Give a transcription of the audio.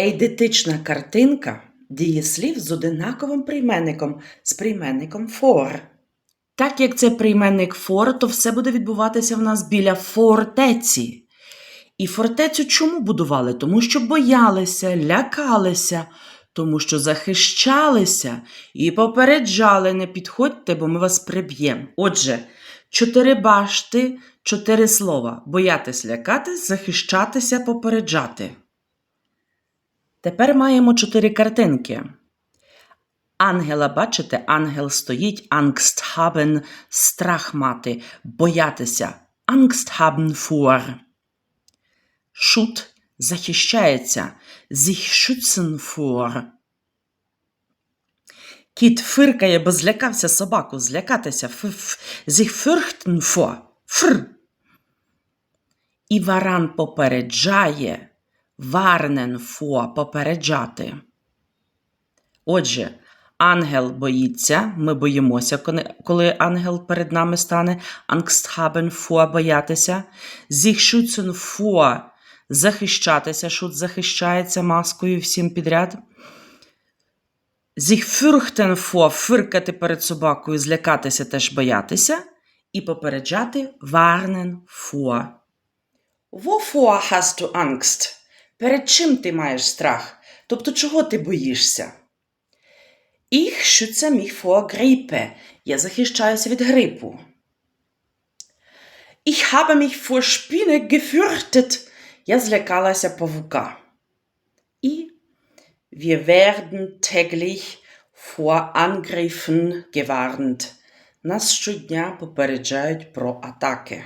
Ейдетична картинка дієслів з одинаковим прийменником, з прийменником for. Так як це прийменник for, то все буде відбуватися в нас біля фортеці. І фортецю чому будували? Тому що боялися, лякалися, тому що захищалися і попереджали, не підходьте, бо ми вас приб'ємо. Отже, чотири башти, чотири слова: боятись, лякатись, захищатися, попереджати. Тепер маємо чотири картинки. Ангела, бачите, ангел стоїть, Angst страх мати, боятися. Angst haben. Шут захищається, sich schützen. Кіт фиркає, бо злякався собаку, злякатися, sich fürchten. Фр. І варан попереджає, vor, попереджати. Отже, ангел боїться, ми боїмося, коли- ангел перед нами стане. Angst haben vor, боятися. Sich schützen захищатися. Шут захищається маскою всім підряд. Vor, фиркати перед собакою, злякатися теж боятися. І попереджати warnen vor. Wovor hast Angst? Перед чим ти маєш страх? Тобто, чого ти боїшся? Ich schütze mich vor Grippe. Я захищаюся від грипу. Ich habe mich vor Spinne gefürchtet. Я злякалася павука. І wir werden täglich vor Angriffen gewarnt. Нас щодня попереджають про атаки.